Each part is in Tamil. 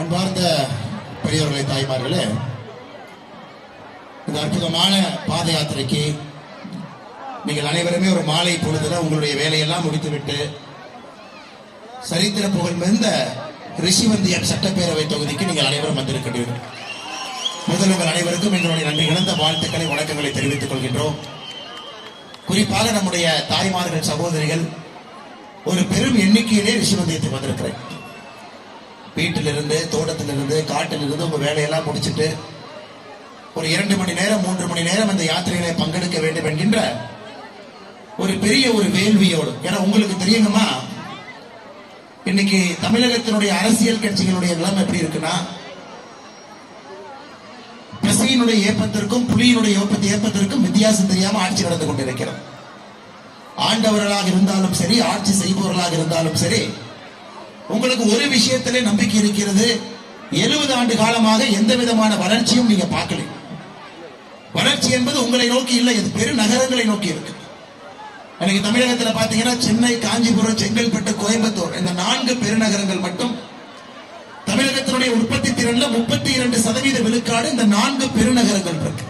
அன்பார்ந்த பெரியவர்களை தாய்மார்களே இந்த அற்புதமான பாத யாத்திரைக்கு நீங்கள் அனைவருமே ஒரு மாலை பொழுதுல உங்களுடைய வேலையெல்லாம் முடித்துவிட்டு சரித்திர புகழ் மிகுந்த ரிஷிவந்தியன் சட்டப்பேரவை தொகுதிக்கு நீங்கள் அனைவரும் வந்திருக்கிறீர்கள் முதல்வர் அனைவருக்கும் எங்களுடைய நன்றி இழந்த வாழ்த்துக்களை வணக்கங்களை தெரிவித்துக் கொள்கின்றோம். குறிப்பாக நம்முடைய தாய்மார்கள் சகோதரிகள் ஒரு பெரும் எண்ணிக்கையிலே ரிஷிவந்தியத்துக்கு வந்திருக்கிறேன். வீட்டிலிருந்து தோட்டத்திலிருந்து காட்டிலிருந்து உங்க வேலையெல்லாம் முடிச்சுட்டு ஒரு இரண்டு மணி நேரம் மூன்று மணி நேரம் அந்த யாத்திரையில பங்கெடுக்க வேண்டும் என்கின்ற ஒரு பெரிய ஒரு வேள்வியோடு. ஏன்னா உங்களுக்கு தெரியுங்கம்மா இன்னைக்கு தமிழகத்தினுடைய அரசியல் கட்சிகளுடைய நிலம் எப்படி இருக்குன்னா பசியினுடைய ஏப்பத்திற்கும் புலியினுடைய ஏப்பத்து ஏப்பத்திற்கும் வித்தியாசம் தெரியாம ஆட்சி நடந்து கொண்டிருக்கிறது. ஆண்டவர்களாக இருந்தாலும் சரி ஆட்சி செய்பவர்களாக இருந்தாலும் சரி உங்களுக்கு ஒரு விஷயத்திலே நம்பிக்கை இருக்கிறது. எழுபது ஆண்டு காலமாக எந்த விதமான வளர்ச்சியும் நீங்க பார்க்கல. வளர்ச்சி என்பது உங்களை நோக்கி இல்லை இது பெருநகரங்களை நோக்கி இருக்கு. எனக்கு தமிழகத்துல பார்த்தீங்கன்னா சென்னை காஞ்சிபுரம் செங்கல்பட்டு கோயம்புத்தூர் இந்த நான்கு பெருநகரங்கள் மட்டும் தமிழகத்தினுடைய உற்பத்தி திறன்ல முப்பத்தி இரண்டு சதவீத விழுக்காடு இந்த நான்கு பெருநகரங்கள் இருக்கு.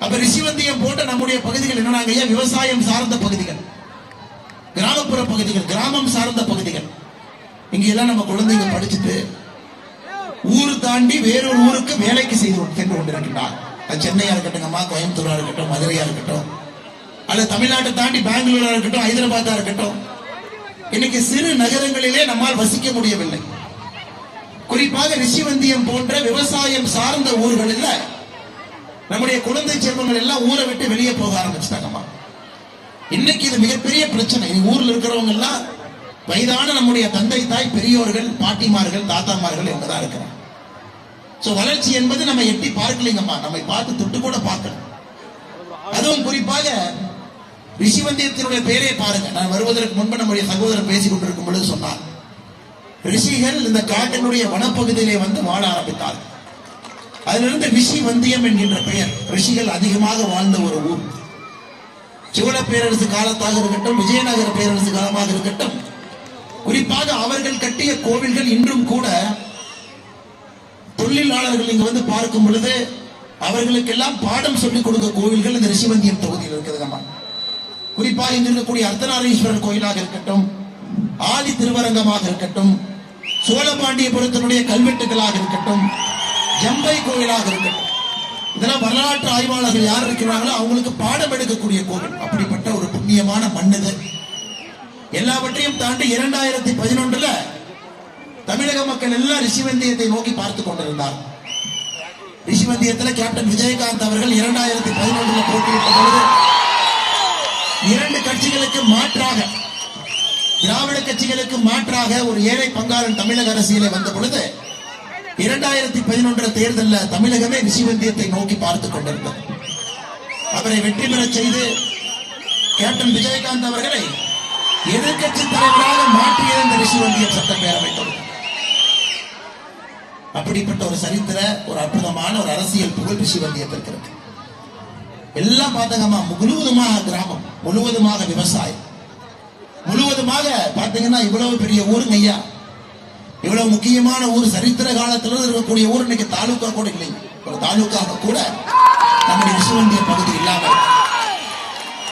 அப்ப ரிஷிவந்தியம் போட்ட நம்முடைய பகுதிகள் என்னன்னாங்க விவசாயம் சார்ந்த பகுதிகள். கிராமப்புற பகுதிகள் கிராமம் சார்ந்த பகுதிகள். இங்க எல்லாம் நம்ம குழந்தைங்க படிச்சுட்டு ஊர் தாண்டி வேறொரு ஊருக்கு வேலைக்கு செய்து சென்று கொண்டிருக்கின்றார். அது சென்னையா இருக்கட்டுங்கம்மா கோயம்புத்தூரா இருக்கட்டும் மதுரையா இருக்கட்டும் அல்லது தமிழ்நாட்டை தாண்டி பெங்களூரா இருக்கட்டும் ஹைதராபாத்தா இருக்கட்டும். இன்னைக்கு சிறு நகரங்களிலே நம்மால் வசிக்க முடியவில்லை. குறிப்பாக ரிஷிவந்தியம் போன்ற விவசாயம் சார்ந்த ஊர்களில் நம்முடைய குழந்தை செல்வங்கள் எல்லாம் ஊரை விட்டு வெளியே போக ஆரம்பிச்சிட்டாங்கம்மா. இன்னைக்கு இது மிகப்பெரிய பிரச்சனை. ஊர்ல இருக்கிறவங்க எல்லாம் வயதான நம்முடைய தந்தை தாய் பெரியோர்கள் பாட்டிமார்கள் தாத்தாமார்கள் என்பதா இருக்கிறார். சோ வளர்ச்சி என்பது நம்ம எட்டி பார்க்கலைங்கம்மா. நம்மை பார்த்து தொட்டு கூட பார்க்கணும். அதுவும் குறிப்பாக ரிஷிவந்தியத்தினுடைய பெயரை பாருங்க. நான் வருவதற்கு முன்பு நம்முடைய சகோதரர் பேசிக் கொண்டிருக்கும் பொழுது சொன்னார். ரிஷிகள் இந்த காட்டினுடைய வனப்பகுதியிலே வந்து வாழ ஆரம்பித்தார் அதிலிருந்து ரிஷி வந்தியம் என்கின்ற பெயர் ரிஷிகள் அதிகமாக வாழ்ந்த ஒரு ஊர். சோழ பேரரசு காலத்தாக இருக்கட்டும் விஜயநகர பேரரசு காலமாக இருக்கட்டும் குறிப்பாக அவர்கள் கட்டிய கோவில்கள் இன்றும் கூட தொழிலாளர்கள் இங்க வந்து பார்க்கும் பொழுது அவர்களுக்கெல்லாம் பாடம் சொல்லிக் கொடுக்க கோவில்கள் இந்த ரிஷிவந்தியம் தொகுதியில் இருக்குதுங்கம்மா குறிப்பாக இங்கு இருக்கக்கூடிய அர்த்தநாரீஸ்வரர் கோயிலாக இருக்கட்டும் ஆதி திருவரங்கமாக இருக்கட்டும் சோழபாண்டியபுரத்தினுடைய கல்வெட்டுகளாக இருக்கட்டும் ஜம்பை கோயிலாக இருக்கட்டும் இதெல்லாம் வரலாற்று ஆய்வாளர்கள் யார் இருக்கிறாங்களோ அவங்களுக்கு பாடம் எடுக்கக்கூடிய கோவில். அப்படிப்பட்ட ஒரு புண்ணியமான மண் இது. எல்லாவற்றையும் தாண்டி இரண்டாயிரத்தி பதினொன்றுல தமிழக மக்கள் எல்லாம் ரிஷிவந்தியத்தை நோக்கி பார்த்து கொண்டிருந்தார். ரிஷிவந்தியத்தில் கேப்டன் விஜயகாந்த் அவர்கள் இரண்டாயிரத்தி பதினொன்றுல போட்டியிட்ட பொழுது இரண்டு கட்சிகளுக்கு மாற்றாக திராவிட கட்சிகளுக்கு மாற்றாக ஒரு ஏழை பங்காளன் தமிழக அரசியலை வந்த பொழுது இரண்டாயிரத்தி பதினொன்று தேர்தலில் தமிழகமே ரிஷிவந்தியத்தை நோக்கி பார்த்துக் கொண்டிருந்தது. அவரை வெற்றி பெறச் செய்து கேப்டன் விஜயகாந்த் அவர்களை எதிர்கட்சி தலைவராக மாற்றியது இந்த ரிஷிவந்தியம் சட்டப்பேரவை தொகுதி அப்படிப்பட்ட ஒரு சரித்திர ஒரு அற்புதமான ஒரு அரசியல் புகழ் ரிஷிவந்தியத்திற்கு எல்லாம் பார்த்தாங்கம்மா முழுவதுமாக கிராமம் முழுவதுமாக விவசாயம். முழுவதுமாக பாத்தீங்கன்னா இவ்வளவு பெரிய ஊருங்க ஐயா. இவ்வளவு முக்கியமான ஊர் சரித்திர காலத்துல இருக்கக்கூடிய ஊர் இன்னைக்கு தாலுகா கூட இல்லைங்க ஒரு தாலுகாக கூட நம்முடைய விசுவந்திய பகுதி இல்லாம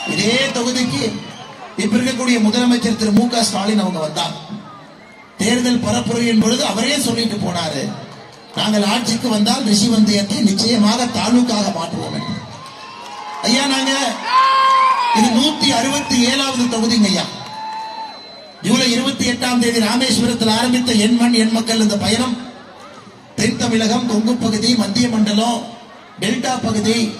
இதே தொகுதிக்கு இப்ப இருக்கக்கூடிய முதலமைச்சர் திரு மு க. ஸ்டாலின் அவங்க வந்தாங்க. தேர்தல் பரப்புரையின் பொழுது அவரே சொல்லிட்டு போனாரு. நாங்கள் ஆட்சிக்கு வந்தால் ரிஷிவந்தயத்தை நிச்சயமாக தாலுக்காக மாற்றுவோம் என்று. ஐயா நாங்க இது நூத்தி அறுபத்தி ஏழாவது தொகுதிங்க ஐயா. ஜூலை இருபத்தி எட்டாம் தேதி ராமேஸ்வரத்தில் ஆரம்பித்த எண் மண் எண் மக்கள் இந்த பயணம். தென் தமிழகம் கொங்கு பகுதி மத்திய மண்டலம் டெல்டா பகுதி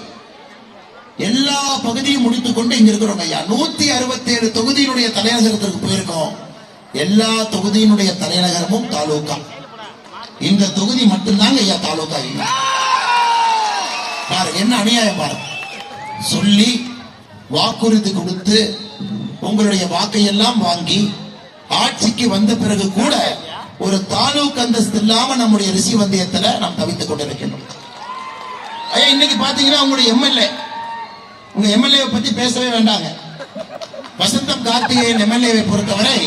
எல்லா பகுதியும் முடித்துக் கொண்டு இங்க இருக்கிறோம் ஐயா. நூத்தி அறுபத்தி ஏழு தொகுதியினுடைய தலைநகரத்திற்கு போயிருக்கோம். எல்லா தொகுதியினுடைய தலைநகரமும் தாலுகா. இந்த தொகுதி மட்டும்தாங்க ஐயா தாலுகா இல்லை பாரு என்ன அநியாயம் பாரு சொல்லி வாக்குறுதி கொடுத்து உங்களுடைய வாக்கையெல்லாம் வாங்கி ஆட்சிக்கு வந்த பிறகு கூட ஒரு தாலூக் அந்தஸ்து இல்லாம நம்முடைய ரிஷி வந்தியத்துல நாம் தவித்துக் கொண்டிருக்கின்றோம். ஐயா இன்னைக்கு பாத்தீங்கன்னா உங்களுடைய எம்எல்ஏ உங்க எம்எல்ஏவை பத்தி பேசவே வேண்டாங்க. வசந்தம் கார்த்திகேயன் எம்எல்ஏவை பொறுத்தவரை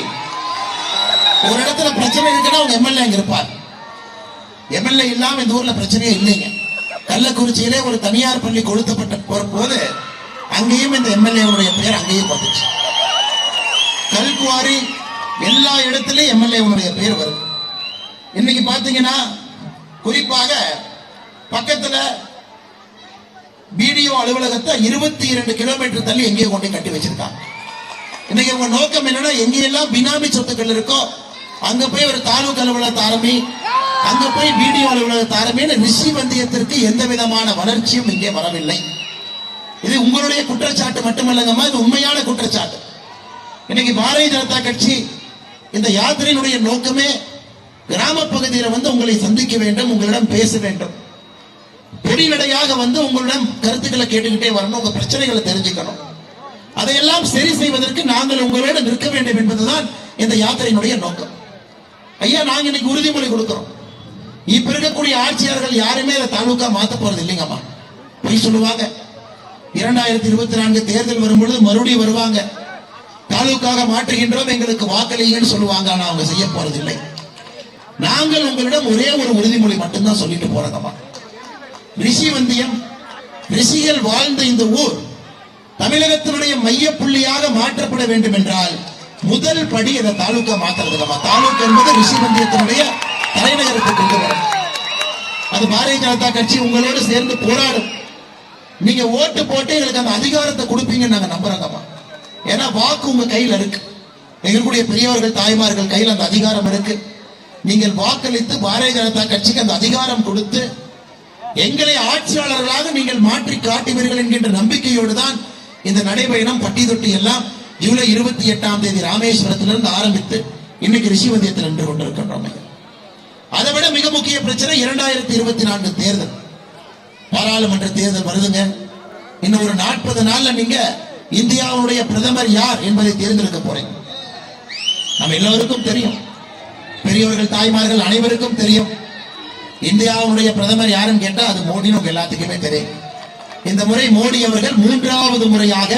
ஒரு இடத்துல பிரச்சனை இருக்குன்னா அவங்க எம்எல்ஏ அங்க இருப்பார். எம்எல்ஏ இல்லாம இந்த ஊர்ல பிரச்சனையே இல்லைங்க. கள்ளக்குறிச்சியிலே ஒரு தனியார் பள்ளி கொளுத்தப்பட்ட போது அங்கேயும் இந்த எம்எல்ஏவுடைய பெயர் அங்கேயும் வந்துச்சு கல்குவாரி எல்லா இடத்துலயும் எம்எல்ஏவுடைய பேர் வருது. இன்னைக்கு பாத்தீங்கன்னா குறிப்பாக பக்கத்துல பிடிஓ அலுவலகத்தை இருபத்தி இரண்டு கிலோமீட்டர் தள்ளி எங்கேயோ கொண்டு கட்டி வச்சிருக்காங்க. இன்னைக்கு உங்க நோக்கம் என்னன்னா எங்கெல்லாம் பினாமி சொத்துக்கள் இருக்கோ அங்க போய் ஒரு தாலுக்கு அலுவலகத்தை ஆரம்பி அங்க போய் பிடிஓ அலுவலகத்தை ஆரம்பின்னு ரிஷி வந்தியத்திற்கு எந்த விதமான வளர்ச்சியும் இங்கே வரவில்லை. இது உங்களுடைய குற்றச்சாட்டு மட்டுமல்லங்கம்மா இது உண்மையான குற்றச்சாட்டு. இன்னைக்கு பாரதிய ஜனதா கட்சி இந்த யாத்திரையினுடைய நோக்கமே கிராம பகுதியில் வந்து உங்களை சந்திக்க வேண்டும் உங்களிடம் பேச வேண்டும். பொடிநடையாக வந்து உங்களிடம் கருத்துக்களை கேட்டுக்கிட்டே வரணும் உங்க பிரச்சனைகளை தெரிஞ்சுக்கணும். அதையெல்லாம் சரி செய்வதற்கு நாங்கள் உங்களோடு நிற்க வேண்டும் என்பதுதான் இந்த யாத்திரையினுடைய நோக்கம். ஐயா நாங்க இன்னைக்கு உறுதிமொழி கொடுக்கிறோம். இப்ப இருக்கக்கூடிய ஆட்சியாளர்கள் யாருமே அதை தாலுக்கா மாத்த போறது இல்லைங்கம்மா. பொய் சொல்லுவாங்க. இரண்டாயிரத்தி இருபத்தி நான்கு தேர்தல் வரும்பொழுது மறுபடியும் வருவாங்க. தாலுக்காக மாற்றுகின்றோம் எங்களுக்கு வாக்களிங்கன்னு சொல்லுவாங்க ஆனா அவங்க செய்ய போறது இல்லை நாங்கள் உங்களிடம் ஒரே ஒரு உறுதிமொழி மட்டும்தான் சொல்லிட்டு போறோங்கம்மா. ரிஷிவந்தியம் ரிஷிகள் வாழ்ந்த இந்த ஊர் தமிழகத்தினுடைய மைய புள்ளியாக மாற்றப்பட வேண்டும் என்றால் முதல் படி இந்த தாலுக்கா நம்ம. தாலுக் என்பது ரிஷிவந்தியத்தினுடைய தலைநகருக்கு கொண்டு வரும் அது பாரதிய ஜனதா கட்சி உங்களோடு சேர்ந்து போராடும். நீங்க ஓட்டு போட்டு எங்களுக்கு அந்த அதிகாரத்தை கொடுப்பீங்கன்னு நாங்க நம்புறோங்கம்மா. ஏன்னா வாக்கு உங்க கையில இருக்கு. எங்களுடைய பெரியவர்கள் தாய்மார்கள் கையில் அந்த அதிகாரம் இருக்கு. நீங்கள் வாக்களித்து பாரதிய ஜனதா கட்சிக்கு அந்த அதிகாரம் கொடுத்து எங்களை ஆட்சியாளர்களாக நீங்கள் மாற்றி காட்டுவீர்கள் என்கின்ற நம்பிக்கையோடு தான் இந்த நடைபயணம் பட்டி தொட்டி எல்லாம் ஜூலை இருபத்தி எட்டாம் தேதி ராமேஸ்வரத்திலிருந்து ஆரம்பித்து இன்னைக்கு ரிஷிவந்தியத்தில் நின்று கொண்டிருக்கின்றோம் அதை விட மிக முக்கிய பிரச்சனை இரண்டாயிரத்தி இருபத்தி நான்கு தேர்தல். பாராளுமன்ற தேர்தல் வருதுங்க. இன்னும் ஒரு நாற்பது நாள்ல நீங்க இந்தியாவுடைய பிரதமர் யார் என்பதை தேர்ந்தெடுக்க போறீங்க. நம்ம எல்லோருக்கும் தெரியும். பெரியவர்கள் தாய்மார்கள் அனைவருக்கும் தெரியும். இந்தியாவுடைய பிரதமர் யாருன்னு கேட்டா அது மோடின்னு உங்க எல்லாத்துக்குமே தெரியும். இந்த முறை மோடி அவர்கள் மூன்றாவது முறையாக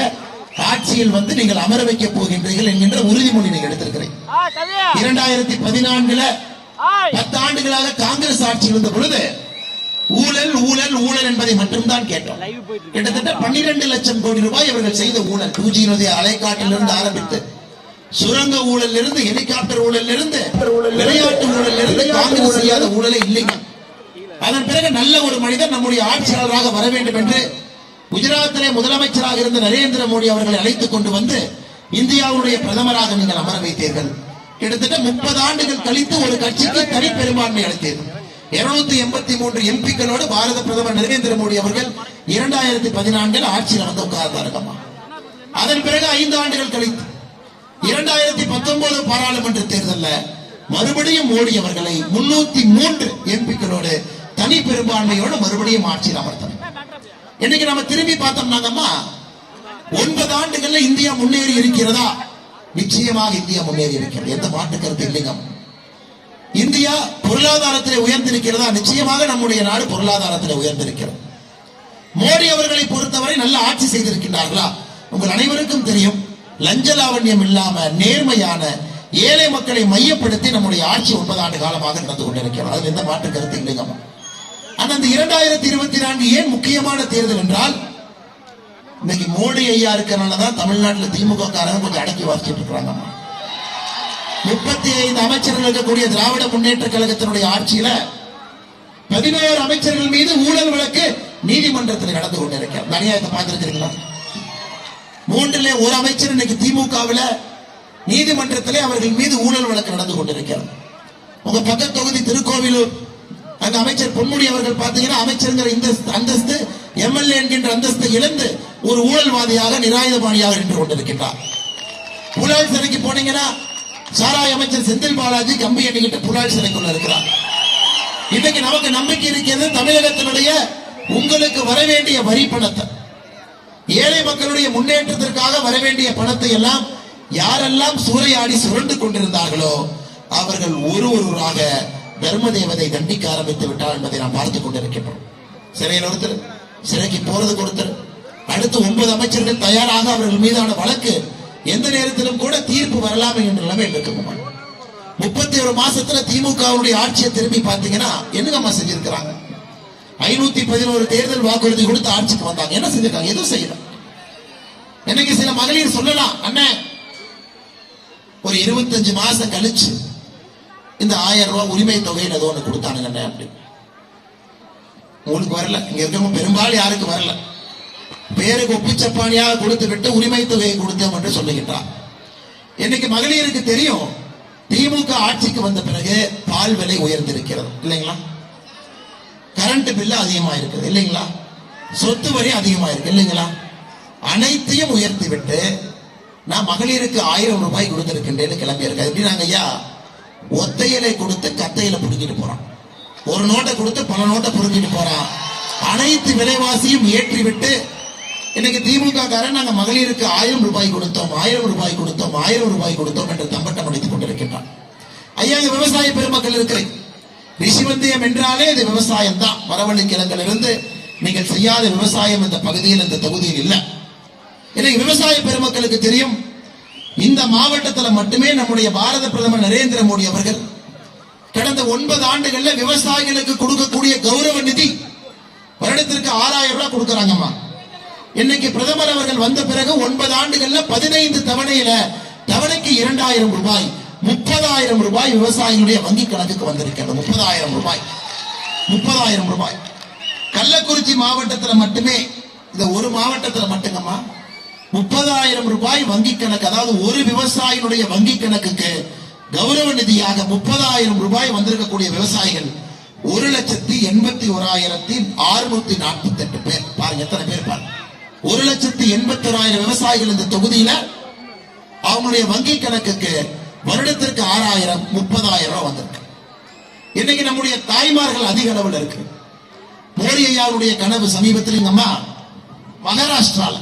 ஆட்சியில் வந்து நீங்கள் அமர வைக்க போகின்றீர்கள் என்கின்ற உறுதிமொழி நீங்க எடுத்திருக்கிறீங்க இரண்டாயிரத்தி பதினான்குல பத்து ஆண்டுகளாக காங்கிரஸ் ஆட்சி இருந்த பொழுது ஊழல் ஊழல் ஊழல் என்பதை மட்டும்தான் கேட்டோம். கிட்டத்தட்ட பன்னிரண்டு லட்சம் கோடி ரூபாய் இவர்கள் செய்த ஊழல். டூ ஜி அலைக்காட்டிலிருந்து ஆரம்பித்து சுரங்க ஊழல் இருந்து ஹெலிகாப்டர் ஊழல் இருந்து விளையாட்டு ஊழல் இருந்து காங்கிரஸ் செய்யாத ஊழலே இல்லைங்க. அதன் பிறகு நல்ல ஒரு மனிதர் நம்முடைய ஆட்சியாளராக வர வேண்டும் என்று குஜராத்திலே முதலமைச்சராக இருந்த நரேந்திர மோடி அவர்களை அழைத்துக் கொண்டு வந்து இந்தியாவுடைய பிரதமராக நீங்கள் அமர வைத்தீர்கள். கிட்டத்தட்ட முப்பது ஆண்டுகள் கழித்து ஒரு கட்சிக்கு தனி பெரும்பான்மை அளித்தீர்கள். இருநூத்தி எண்பத்தி மூன்று எம்பிக்களோடு பாரத பிரதமர் நரேந்திர மோடி அவர்கள் இரண்டாயிரத்தி பதினான்கில் ஆட்சியில் வந்து உட்கார்ந்தாருக்கம்மா அதன் பிறகு ஐந்து ஆண்டுகள் கழித்து இரண்டாயிரத்தி பத்தொன்பது பாராளுமன்ற தேர்தலில் மறுபடியும் மோடி அவர்களை முன்னூத்தி மூன்று எம்பிக்களோடு தனி பெரும்பான்மையோடு மறுபடியும் ஆட்சியில் அமர்த்தணும். இன்னைக்கு நம்ம திரும்பி பார்த்தோம்னாங்கம்மா ஒன்பது ஆண்டுகள்ல இந்தியா முன்னேறி இருக்கிறதா? நிச்சயமாக இந்தியா முன்னேறி இருக்கிறது. எந்த மாட்டு கருத்து இல்லைங்க. இந்தியா பொருளாதாரத்திலே உயர்ந்திருக்கிறதா? நிச்சயமாக நம்முடைய நாடு பொருளாதாரத்திலே உயர்ந்திருக்கிறது. மோடி அவர்களை பொறுத்தவரை நல்ல ஆட்சி செய்திருக்கின்றார்களா? உங்கள் அனைவருக்கும் தெரியும் லஞ்ச லாவண்யம் இல்லாம நேர்மையான ஏழை மக்களை மையப்படுத்தி நம்முடைய ஆட்சி ஒன்பது ஆண்டு காலமாக நடந்து கொண்டிருக்கிறோம் அதில் எந்த மாற்று கருத்து இல்லைங்கம்மா ஆனா அந்த இரண்டாயிரத்தி இருபத்தி நான்கு ஏன் முக்கியமான தேர்தல் என்றால் இன்னைக்கு மோடி ஐயா இருக்கிறனாலதான் தமிழ்நாட்டில் திமுக காரங்க கொஞ்சம் அடக்கி வாசிச்சுட்டு இருக்கிறாங்க. முப்பத்தி ஐந்து அமைச்சர்கள் இருக்கக்கூடிய திராவிட முன்னேற்ற கழகத்தினுடைய ஆட்சியில பதினோரு அமைச்சர்கள் மீது ஊழல் வழக்கு நீதிமன்றத்தில் நடந்து கொண்டிருக்கிறது இந்த அநியாயத்தை பார்த்திருக்கிறீங்களா? மூன்றிலே ஒரு அமைச்சர் இன்னைக்கு திமுகவில் நீதிமன்றத்திலே அவர்கள் மீது ஊழல் வழக்கு நடந்து கொண்டிருக்கிறது. உங்க பக்க தொகுதி திருக்கோவிலூர் அங்க அமைச்சர் பொன்முடி அவர்கள் பாத்தீங்கன்னா அமைச்சருங்கிற இந்த அந்தஸ்து எம்எல்ஏ என்கின்ற அந்தஸ்தை இழந்து ஒரு ஊழல்வாதியாக நிராயுதபாணியாக நின்று கொண்டிருக்கின்றார். புலால் சிறைக்கு போனீங்கன்னா சாராய அமைச்சர் செந்தில் பாலாஜி கம்பி எண்ணிக்கிட்டு புலால் சிறைக்குள்ள இருக்கிறார். இன்னைக்கு நமக்கு நம்பிக்கை இருக்கிறது தமிழகத்தினுடைய உங்களுக்கு வரவேண்டிய வரி பணத்தை. ஏழை மக்களுடைய முன்னேற்றத்திற்காக வரவேண்டிய பணத்தை எல்லாம் யாரெல்லாம் சூறையாடி சுரண்டு கொண்டிருந்தார்களோ அவர்கள் ஒரு ஒருவராக தர்ம தேவதை தண்டிக்க ஆரம்பித்து விட்டார் என்பதை நாம் பார்த்துக் கொண்டிருக்கின்றோம். சிறையில் ஒருத்தர் சிறைக்கு போறதுக்கு ஒருத்தர் அடுத்து ஒன்பது அமைச்சர்கள் தயாராக அவர்கள் மீதான வழக்கு எந்த நேரத்திலும் கூட தீர்ப்பு வரலாம் என்ற நிலைமையில் இருக்குமா முப்பத்தி ஒரு மாசத்துல திமுகவுடைய ஆட்சியை திரும்பி பார்த்தீங்கன்னா என்னங்கம்மா செஞ்சிருக்கிறாங்க? ஐநூத்தி பதினோரு தேர்தல் வாக்குறுதி கொடுத்து ஆட்சிக்கு வந்தாங்க. என்ன செஞ்சிருக்காங்க? எதுவும் செய்யல. இன்னைக்கு சில மகளிர் சொல்லலாம் அண்ணன் ஒரு இருபத்தஞ்சு மாசம் கழிச்சு இந்த ஆயிரம் ரூபாய் உரிமை தொகைன்னு ஏதோ ஒன்று கொடுத்தானுங்க அப்படி உங்களுக்கு வரல. இங்க இருக்கவங்க பெரும்பாலும் யாருக்கு வரல. பேருக்கு ஒப்பிச்சப்பானியாக கொடுத்து விட்டு உரிமை தொகையை கொடுத்தோம் என்று சொல்லுகின்றான். இன்னைக்கு மகளிருக்கு தெரியும் திமுக ஆட்சிக்கு வந்த பிறகு பால் விலை உயர்ந்திருக்கிறது. இல்லைங்களா? கரண்ட் பில்லு அதிகமா இருக்குது இல்லைங்களா? சொத்து வரி அதிகமா இருக்கு இல்லைங்களா? அனைத்தையும் உயர்த்தி விட்டு நான் மகளிருக்கு ஆயிரம் ரூபாய் கொடுத்திருக்கின்றேன்னு கிளம்பி எப்படி நாங்க ஐயா? ஒத்தையிலை கொடுத்து கத்தையில புடுங்கிட்டு போறான். ஒரு நோட்டை கொடுத்து பல நோட்டை புடுங்கிட்டு போறான் அனைத்து விலைவாசியும் ஏற்றி விட்டு இன்னைக்கு திமுக காரன் நாங்க மகளிருக்கு ஆயிரம் ரூபாய் கொடுத்தோம் ஆயிரம் ரூபாய் கொடுத்தோம் ஆயிரம் ரூபாய் கொடுத்தோம் என்று தம்பட்டம் அடித்துக் கொண்டிருக்கின்றான். ஐயா விவசாய பெருமக்கள் இருக்கிறேன். ரிஷிவந்தியம் என்றாலே இது விவசாயம் தான் மரவள்ளி கிழங்கிலிருந்து நீங்கள் செய்யாத விவசாயம் இந்த பகுதியில் இந்த தொகுதியில் இல்லை. இன்னைக்கு விவசாய பெருமக்களுக்கு தெரியும் இந்த மாவட்டத்தில் மட்டுமே நம்முடைய பாரத பிரதமர் நரேந்திர மோடி அவர்கள் கடந்த ஒன்பது ஆண்டுகள்ல விவசாயிகளுக்கு கொடுக்கக்கூடிய கௌரவ நிதி வருடத்திற்கு ஆறாயிரம் ரூபாய் கொடுக்கறாங்கம்மா. இன்னைக்கு பிரதமர் அவர்கள் வந்த பிறகு ஒன்பது ஆண்டுகள்ல பதினைந்து தவணையில தவணைக்கு இரண்டாயிரம் ரூபாய் முப்பதாயிரம் ரூபாய் விவசாயிகளுடைய வங்கி கணக்குக்கு வந்திருக்கிறது. முப்பதாயிரம் ரூபாய். முப்பதாயிரம் ரூபாய். கள்ளக்குறிச்சி மாவட்டத்தில் மட்டுமே இந்த ஒரு மாவட்டத்தில் மட்டுங்கம்மா முப்பதாயிரம் ரூபாய் வங்கி கணக்கு அதாவது ஒரு விவசாயினுடைய வங்கி கணக்குக்கு கௌரவ நிதியாக முப்பதாயிரம் ரூபாய் வந்திருக்கக்கூடிய விவசாயிகள் ஒரு லட்சத்தி எண்பத்தி ஓராயிரத்தி அறுநூத்தி நாற்பத்தி எட்டு பேர். பாருங்க எத்தனை பேர் பாருங்க. ஒரு லட்சத்தி எண்பத்தி ஓராயிரம் விவசாயிகள் இந்த தொகுதியில அவங்களுடைய வங்கி கணக்குக்கு வருடத்திற்கு ஆறாயிரம் முப்பதாயிரம் ரூபாய் வந்திருக்கு. இன்னைக்கு நம்முடைய தாய்மார்கள் அதிக அளவில் இருக்கு. மோடி ஐயாவுடைய கனவு சமீபத்தில் எங்க அம்மா மகாராஷ்டிரால.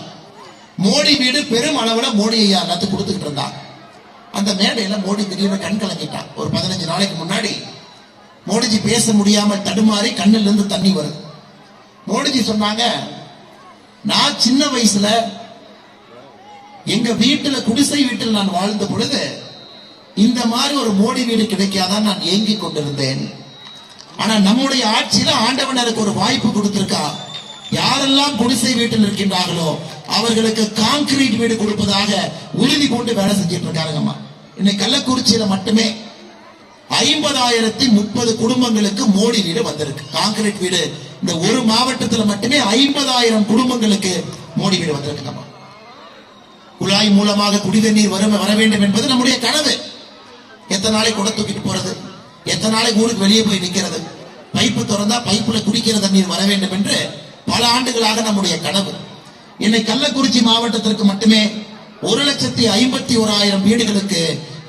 மோடி வீடு பெரும் அளவுல மோடி ஐயா எல்லாத்துக்கும் கொடுத்துக்கிட்டு இருந்தாங்க அந்த மேடையில மோடி திடீர்னு கண் கலங்கிட்டான் ஒரு பதினஞ்சு நாளைக்கு முன்னாடி மோடிஜி பேச முடியாம தடுமாறி கண்ணில் இருந்து தண்ணி வருது. மோடிஜி சொன்னாங்க நான் சின்ன வயசுல எங்க வீட்டுல குடிசை வீட்டில் நான் வாழ்ந்த பொழுது இந்த மாதிரி ஒரு மோடி வீடு கிடைக்காதான் நான் ஏங்கி கொண்டிருந்தேன். ஆனா நம்முடைய ஆட்சியில ஆண்டவனருக்கு ஒரு வாய்ப்பு கொடுத்திருக்கா யாரெல்லாம் குடிசை வீட்டில் இருக்கின்றார்களோ அவர்களுக்கு கான்கிரீட் வீடு கொடுப்பதாக உறுதி கொண்டு வேலை செஞ்சிட்டு இருக்காருங்கம்மா இன்னைக்கு கள்ளக்குறிச்சியில மட்டுமே ஐம்பதாயிரத்தி முப்பது குடும்பங்களுக்கு மோடி வீடு வந்திருக்கு. கான்கிரீட் வீடு. இந்த ஒரு மாவட்டத்துல மட்டுமே ஐம்பதாயிரம் குடும்பங்களுக்கு மோடி வீடு வந்திருக்குங்கம்மா குழாய் மூலமாக குடிதண்ணீர் வரும் வர வேண்டும் என்பது நம்முடைய கனவு. எத்தனை நாளைக்கு கூட தூக்கிட்டு போறது? எத்தனை நாளைக்கு ஊருக்கு வெளியே போய் நிக்கிறது? பைப்பு திறந்தா பைப்புல குடிக்கிற தண்ணீர் வர வேண்டும் என்று பல ஆண்டுகளாக நம்முடைய கனவு. இன்னை கள்ளக்குறிச்சி மாவட்டத்திற்கு மட்டுமே ஒரு லட்சத்தி ஐம்பத்தி ஓராயிரம் வீடுகளுக்கு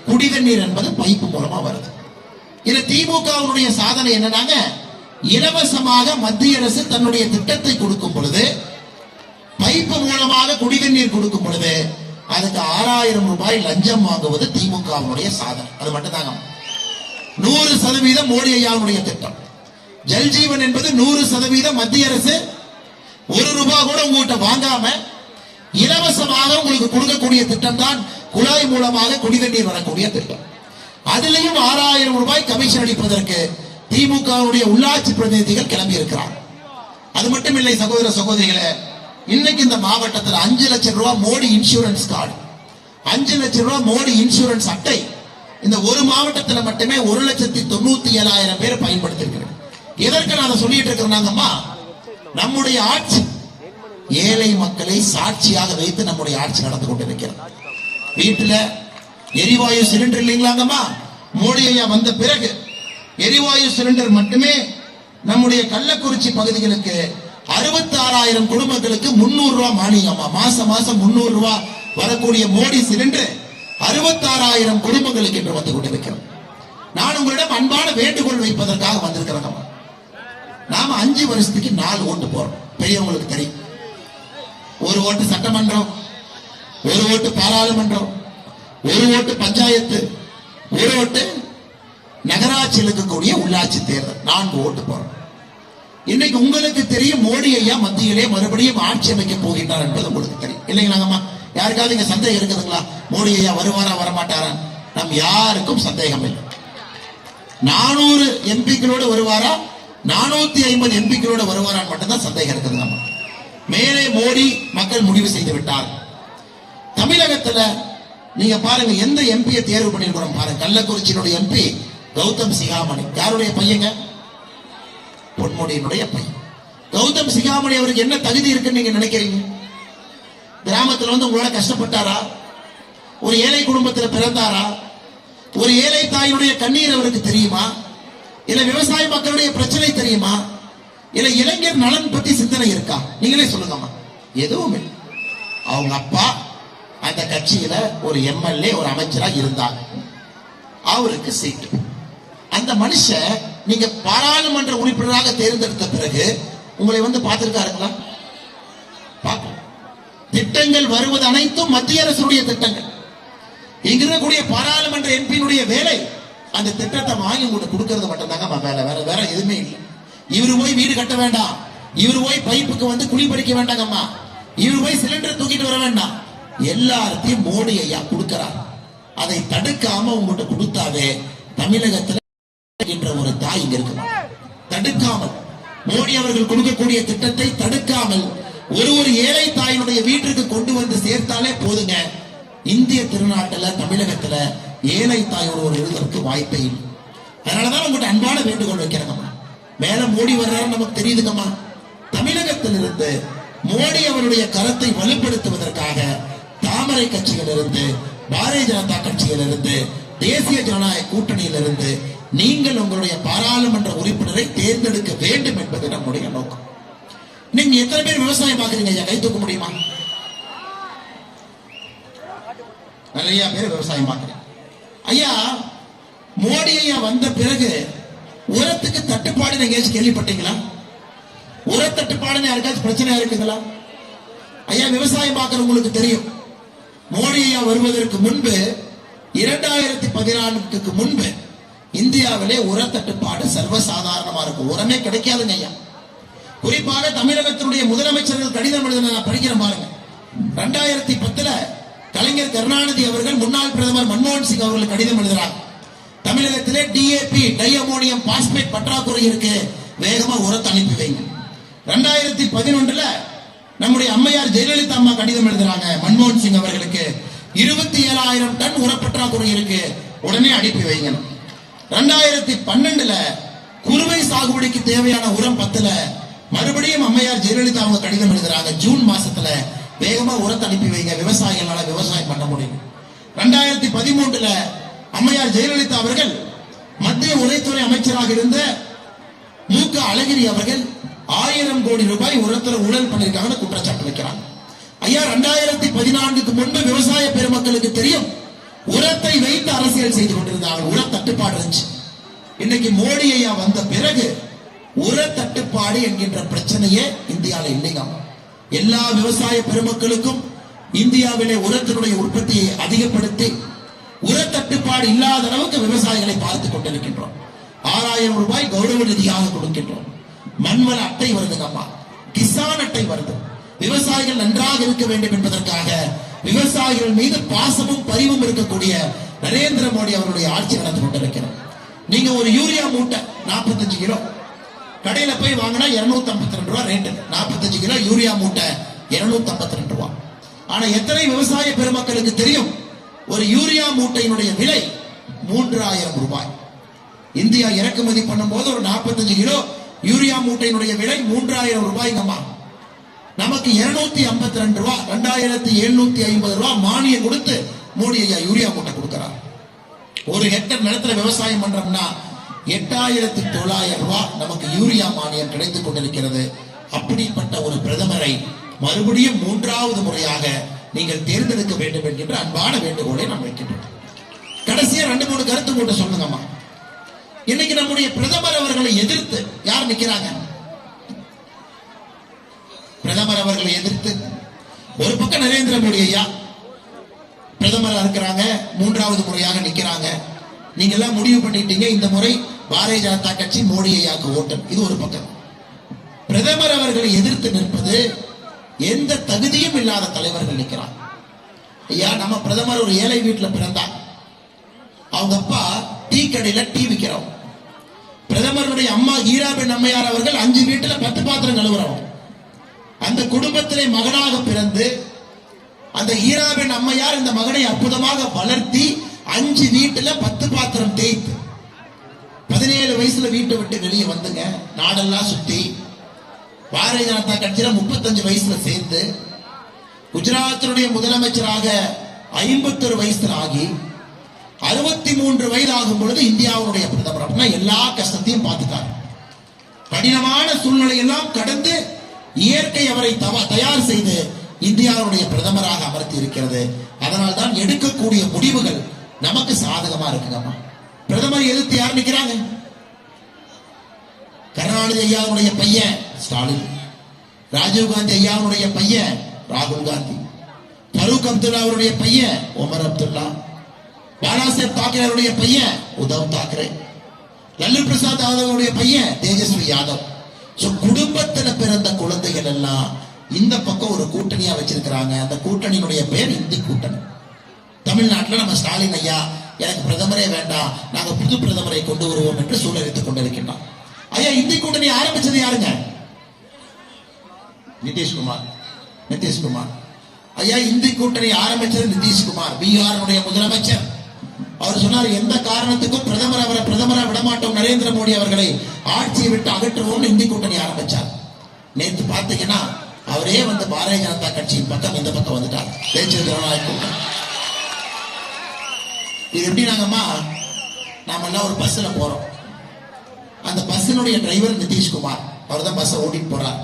குடிதண்ணீர் என்பது பைப்பு மூலமா வருது. இது திமுகவுடைய சாதனை என்னன்னாங்க? இலவசமாக மத்திய அரசு தன்னுடைய திட்டத்தை கொடுக்கும் பொழுது பைப்பு மூலமாக குடிதண்ணீர் கொடுக்கும் பொழுது அதுக்கு ஆறாயிரம் ரூபாய் லஞ்சம் வாங்குவது திமுகவுடைய சாதனை. அது மட்டும்தாங்க. நூறு சதவீதம் மோடி ஐயாவுடைய திட்டம். ஜல்ஜீவன் என்பது நூறு சதவீதம் மத்திய அரசு ஒரு ரூபாய் கூட உங்ககிட்ட வாங்காம இலவசமாக உங்களுக்கு கொடுக்கக்கூடிய திட்டம் தான் குழாய் மூலமாக குடிதண்ணீர் வரக்கூடிய திட்டம். அதுலேயும் ஆறாயிரம் ரூபாய் கமிஷன் அளிப்பதற்கு திமுகவுடைய உள்ளாட்சி பிரதிநிதிகள் கிளம்பி இருக்கிறார் அது மட்டும் இல்லை சகோதர சகோதரிகளே இன்னைக்கு இந்த மாவட்டத்தில் அஞ்சு லட்சம் ரூபாய் மோடி இன்சூரன்ஸ் கார்டு அஞ்சு லட்சம் ரூபாய் மோடி இன்சூரன்ஸ் அட்டை இந்த ஒரு மாவட்டத்தில் மட்டுமே ஒரு லட்சத்தி தொண்ணூத்தி ஏழாயிரம் பேர் பயன்படுத்திருக்கிறேன் எதற்கு நான் சொல்லிட்டு இருக்கிறாங்கம்மா நம்முடைய ஆட்சி ஏழை மக்களை சாட்சியாக வைத்து நம்முடைய ஆட்சி நடந்து கொண்டிருக்கிறது. வீட்டுல எரிவாயு சிலிண்டர் இல்லைங்களாங்கம்மா? மோடி ஐயா வந்த பிறகு எரிவாயு சிலிண்டர் மட்டுமே நம்முடைய கள்ளக்குறிச்சி பகுதிகளுக்கு அறுபத்தி ஆறாயிரம் குடும்பங்களுக்கு முன்னூறு ரூபாய் மானியம்மா. மாசம் மாசம் முன்னூறு ரூபாய் வரக்கூடிய மோடி சிலிண்டர் அறுபத்தாறாயிரம் குடும்பங்களுக்கு என்று வந்து கொண்டிருக்கிறோம் நான் உங்களிடம் அன்பான வேண்டுகோள் வைப்பதற்காக வந்திருக்கிறேன் நாம அஞ்சு வருஷத்துக்கு நாலு ஓட்டு போறோம். பெரியவங்களுக்கு தெரியும். ஒரு ஓட்டு சட்டமன்றம் ஒரு ஓட்டு பாராளுமன்றம் ஒரு ஓட்டு பஞ்சாயத்து ஒரு ஓட்டு நகராட்சியில் இருக்கக்கூடிய உள்ளாட்சி தேர்தல். நான்கு ஓட்டு போறோம். இன்னைக்கு உங்களுக்கு தெரியும் மோடி ஐயா மத்தியிலே மறுபடியும் ஆட்சி அமைக்க போகின்றார் என்பது உங்களுக்கு தெரியும். இல்லைங்களாங்கம்மா யாருக்காவது இங்க சந்தேகம் இருக்குதுங்களா? மோடி ஐயா வருவாரா வரமாட்டாரா? நம் யாருக்கும் சந்தேகம் இல்லை. நானூறு எம்பிக்களோடு வருவாரா? நானூத்தி ஐம்பது எம்பிக்களோட வருவாரான்னு மட்டும்தான் சந்தேகம் இருக்குது நம்ம. மேலே மோடி மக்கள் முடிவு செய்து விட்டார். தமிழகத்துல நீங்க பாருங்க எந்த எம்பியை தேர்வு பண்ணிருக்கிறோம் பாருங்க. கள்ளக்குறிச்சியினுடைய எம்பி கௌதம் சிகாமணி. யாருடைய பையங்க? பொன்முடியினுடைய பையன். கௌதம் சிகாமணி அவருக்கு என்ன தகுதி இருக்குன்னு நீங்க நினைக்கிறீங்க? கிராமத்துல வந்து உங்களால கஷ்டப்பட்டாரா? ஒரு ஏழை குடும்பத்துல பிறந்தாரா? ஒரு ஏழை தாயினுடைய கண்ணீர் அவருக்கு தெரியுமா? இல்ல விவசாய மக்களுடைய பிரச்சனை தெரியுமா? இல்ல இளைஞர் நலன் பத்தி சிந்தனை இருக்கா? நீங்களே சொல்லுங்கம்மா. எதுவும் இல்லை. அவங்க அப்பா அந்த கட்சியில ஒரு எம்எல்ஏ ஒரு அமைச்சரா இருந்தார். அவருக்கு சீட்டு. அந்த மனுஷன் நீங்க பாராளுமன்ற உறுப்பினராக தேர்ந்தெடுத்த பிறகு உங்களை வந்து பார்த்திருக்காருங்களா? பார்க்க திட்டங்கள் வருவது அனைத்தும் மத்திய அரசுடைய திட்டங்கள். இங்கிருக்கக்கூடிய பாராளுமன்ற எம்பியினுடைய வேலை அந்த திட்டத்தை வாங்கி உங்களுக்கு கொடுக்கறது மட்டும்தாங்க வேலை. வேற வேற எதுவுமே இல்லை. இவரு போய் வீடு கட்ட வேண்டாம். இவரு போய் பைப்புக்கு வந்து குழி பறிக்க வேண்டாங்கம்மா இவரு போய் சிலிண்டர் தூக்கிட்டு வர வேண்டாம். எல்லாத்தையும் மோடி ஐயா கொடுக்கிறார். அதை தடுக்காம உங்கள்கிட்ட கொடுத்தாவே தமிழகத்துல என்ற ஒரு தாய் இங்க இருக்கு. தடுக்காமல். மோடி அவர்கள் கொடுக்கக்கூடிய திட்டத்தை தடுக்காமல் ஒரு ஒரு ஏழை தாயினுடைய வீட்டிற்கு கொண்டு வந்து சேர்த்தாலே போதுங்க. இந்திய திருநாட்டுல தமிழகத்துல ஏழை தாயோட ஒரு இருதற்கு வாய்ப்பே இல்லை. அதனாலதான் உங்கள்கிட்ட அன்பான வேண்டுகோள் வைக்கிறேங்கம்மா மேல மோடி வர்றாரு நமக்கு தெரியுதுங்கம்மா. தமிழகத்திலிருந்து மோடி அவருடைய கரத்தை வலுப்படுத்துவதற்காக தாமரை கட்சியிலிருந்து பாரதிய ஜனதா கட்சியிலிருந்து தேசிய ஜனநாயக கூட்டணியிலிருந்து நீங்கள் உங்களுடைய பாராளுமன்ற உறுப்பினரை தேர்ந்தெடுக்க வேண்டும் என்பது நம்முடைய நோக்கம். நீங்க எத்தனை பேர் விவசாயம் பாக்குறீங்க ஐயா? கை தூக்க முடியுமா? நிறைய பேர் விவசாயம் பாக்குறீங்க ஐயா மோடி ஐயா வந்த பிறகு உரத்துக்கு தட்டுப்பாடு எங்கேயாச்சும் கேள்விப்பட்டீங்களா? உர தட்டுப்பாடுன்னு யாருக்காச்சும் பிரச்சனையா இருக்குங்களா? ஐயா விவசாயம் பார்க்கறவங்களுக்கு தெரியும். மோடி ஐயா வருவதற்கு முன்பு இரண்டாயிரத்தி பதினான்குக்கு முன்பு இந்தியாவிலே உர தட்டுப்பாடு சர்வசாதாரணமா இருக்கும். உரமே கிடைக்காதுங்க ஐயா. குறிப்பாக தமிழகத்தினுடைய முதலமைச்சர்கள் கடிதம் எழுதின நான் படிக்கிறேன் பாருங்க. ரெண்டாயிரத்தி பத்துல கலைஞர் கருணாநிதி அவர்கள் முன்னாள் பிரதமர் மன்மோகன் சிங் அவர்கள் கடிதம் எழுதுறாங்க தமிழகத்திலே டிஏபி டை அமோனியம் பாஸ்பேட் பற்றாக்குறை இருக்கு. வேகமா உரத்தை அனுப்பி வைங்க ரெண்டாயிரத்தி பதினொன்றுல நம்முடைய அம்மையார் ஜெயலலிதா அம்மா கடிதம் எழுதுறாங்க மன்மோகன் சிங் அவர்களுக்கு. இருபத்தி ஏழாயிரம் டன் உரப்பற்றாக்குறை இருக்கு. உடனே அனுப்பி வைங்க. ரெண்டாயிரத்தி பன்னெண்டுல குறுவை சாகுபடிக்கு தேவையான உரம் பத்துல. மறுபடியும் அம்மையார் ஜெயலலிதா அவங்க கடிதம் எழுதுறாங்க. ஜூன் மாசத்துல வேகமா உரத்தை அனுப்பி வைங்க. விவசாயிகளால விவசாயம் பண்ண முடியும். ரெண்டாயிரத்தி பதிமூன்றுல அம்மையார் ஜெயலலிதா அவர்கள் மத்திய உரைத்துறை அமைச்சராக இருந்த மு க அழகிரி அவர்கள் ஆயிரம் கோடி ரூபாய் உரத்துல ஊழல் பண்ணிருக்காங்கன்னு குற்றச்சாட்டு வைக்கிறாங்க. ஐயா ரெண்டாயிரத்தி பதினான்குக்கு முன்பு விவசாய பெருமக்களுக்கு தெரியும் உரத்தை வைத்து அரசியல் செய்து கொண்டிருந்தாங்க உர தட்டுப்பாடு இருந்துச்சு. இன்னைக்கு மோடி ஐயா வந்த பிறகு உர தட்டுப்பாடு என்கின்ற பிரச்சனையே இந்தியாவில் இல்லைங்க. எல்லா விவசாய பெருமக்களுக்கும் இந்தியாவிலே உரத்தினுடைய உற்பத்தியை அதிகப்படுத்தி உரத்தட்டுப்பாடு இல்லாத அளவுக்கு விவசாயிகளை பார்த்துக் கொண்டிருக்கின்றோம். ஆறாயிரம் ரூபாய் கௌரவ நிதியாக கொடுக்கின்றோம். மண்வள அட்டை வருதுங்கம்மா கிசான் அட்டை வருது. விவசாயிகள் நன்றாக இருக்க வேண்டும் என்பதற்காக விவசாயிகள் மீது பாசமும் பரிவும் இருக்கக்கூடிய நரேந்திர மோடி அவருடைய ஆட்சி நடந்து கொண்டிருக்கிறார் நீங்க ஒரு யூரியா மூட்டை 45 கிலோ கடையில போய் வாங்கினா 252 ஐம்பத்தி ரெண்டு ரூபா ரேட்டு நாற்பத்தஞ்சு கிலோ யூரியா மூட்டை 252 ஐம்பத்தி ரெண்டு ரூபா. ஆனா எத்தனை விவசாய பெருமக்களுக்கு தெரியும்? ஒரு யூரியா மூட்டையினுடைய விலை மூன்றாயிரம் ரூபாய். இந்தியா இறக்குமதி பண்ணும்போது ஒரு 45 கிலோ யூரியா மூட்டையினுடைய விலை மூன்றாயிரம் ரூபாய்ங்கம்மா. நமக்கு 252 ஐம்பத்தி ரெண்டு ரூபா ரெண்டாயிரத்தி எழுநூத்தி ஐம்பது ரூபா மானியம் கொடுத்து மோடி ஐயா யூரியா மூட்டை கொடுக்கிறார். ஒரு ஹெக்டர் நிலத்துல விவசாயம் பண்றோம்னா எட்டாயிரத்தி தொள்ளாயிரம் ரூபாய் நமக்கு யூரியா மானியம் கிடைத்துக் கொண்டிருக்கிறது. அப்படிப்பட்ட ஒரு பிரதமரை மறுபடியும் மூன்றாவது முறையாக நீங்கள் தேர்ந்தெடுக்க வேண்டும் என்கின்ற அன்பான வேண்டுகோளை நான் வைக்கின்றோம். கடைசியா ரெண்டு மூணு கருத்து போட்டு சொல்லுங்கம்மா. இன்னைக்கு நம்முடைய பிரதமர் அவர்களை எதிர்த்து யார் நிக்கிறாங்க? பிரதமர் அவர்களை எதிர்த்து ஒரு பக்கம் நரேந்திர மோடி ஐயா பிரதமரா இருக்கிறாங்க மூன்றாவது முறையாக நிக்கிறாங்க. நீங்க எல்லாம் முடிவு பண்ணிட்டீங்க இந்த முறை பாரதிய ஜனதா கட்சி மோடி ஐயாக்கு ஓட்டம் இது ஒரு பக்கம். பிரதமர் அவர்களை எதிர்த்து நிற்பது எந்த தகுதியும் இல்லாத தலைவர்கள் நிற்கிறார். ஐயா நம்ம பிரதமர் ஒரு ஏழை வீட்டில் பிறந்தார். அவங்க அப்பா டீ கடையில டீ விற்கிறோம் பிரதமருடைய அம்மா ஈராபின் அம்மையார் அவர்கள் அஞ்சு வீட்டுல பத்து பாத்திரம் கழுவுறவங்க அந்த குடும்பத்திலே மகனாக பிறந்து அந்த ஈராபின் அம்மையார் இந்த மகனை அற்புதமாக வளர்த்தி அஞ்சு வீட்டுல பத்து பாத்திரம் தேய்த்து. பதினேழு வயசுல வீட்டை விட்டு வெளியே வந்துங்க. நாடெல்லாம் சுத்தி. பாரதிய ஜனதா கட்சியில முப்பத்தஞ்சு வயசுல சேர்ந்து குஜராத்தினுடைய முதலமைச்சராக ஐம்பத்தொரு வயசுல ஆகி அறுபத்தி மூன்று வயது ஆகும் பொழுது இந்தியாவுடைய பிரதமர் அப்படின்னா எல்லா கஷ்டத்தையும் பார்த்துட்டார். கடினமான சூழ்நிலையெல்லாம் கடந்து இயற்கை அவரை தவ- தயார் செய்து இந்தியாவுடைய பிரதமராக அமர்த்தி இருக்கிறது. அதனால் தான் எடுக்கக்கூடிய முடிவுகள் நமக்கு சாதகமா இருக்குங்கம்மா பிரதமர் எதிர்த்து யார் நிற்கிறாங்க கருணாநிதி ஐயாவுடைய பையன் ஸ்டாலின். ராஜீவ் காந்தி ஐயாவுடைய பையன் ராகுல் காந்தி. ஃபரூக் அப்துல்லா அவருடைய பையன் உமர் அப்துல்லா. பாலாசாஹேப் தாக்கரே அவருடைய பையன் உத்தவ் தாக்கரே. லல்லு பிரசாத் யாதவருடைய பையன் தேஜஸ்வி யாதவ். சோ குடும்பத்துல பிறந்த குழந்தைகள் எல்லாம் இந்த பக்கம் ஒரு கூட்டணியா வச்சிருக்கிறாங்க. அந்த கூட்டணியினுடைய பெயர் இந்தி கூட்டணி. தமிழ்நாட்டில் நம்ம ஸ்டாலின் ஐயா எனக்கு பிரதமரே வேண்டாம் நாங்கள் புது பிரதமரை கொண்டு வருவோம் என்று சூழலித்துக் கொண்டிருக்கின்றோம் ஐயா இந்தி கூட்டணி ஆரம்பிச்சது யாருங்க? நிதிஷ்குமார். நிதிஷ்குமார். ஐயா இந்தி கூட்டணி ஆரம்பிச்சது நிதிஷ்குமார் பீகாருடைய முதலமைச்சர். அவர் சொன்னார் எந்த காரணத்துக்கும் பிரதமர் அவரை பிரதமரா விடமாட்டோம் நரேந்திர மோடி அவர்களை ஆட்சியை விட்டு அகற்றுவோம்னு இந்தி கூட்டணி ஆரம்பிச்சார். நேற்று பார்த்தீங்கன்னா அவரே வந்து பாரதிய ஜனதா கட்சியின் பக்கம் இந்த பக்கம் வந்துட்டார். தேசிய ஜனநாயக கூட்டணி. இது எப்படி நாங்கம்மா? நாம எல்லாம் ஒரு பஸ்ல போறோம். அந்த பஸ்ஸினுடைய டிரைவர் நிதிஷ்குமார். அவர் தான் பஸ்ஸை ஓட்டிட்டு போறார்.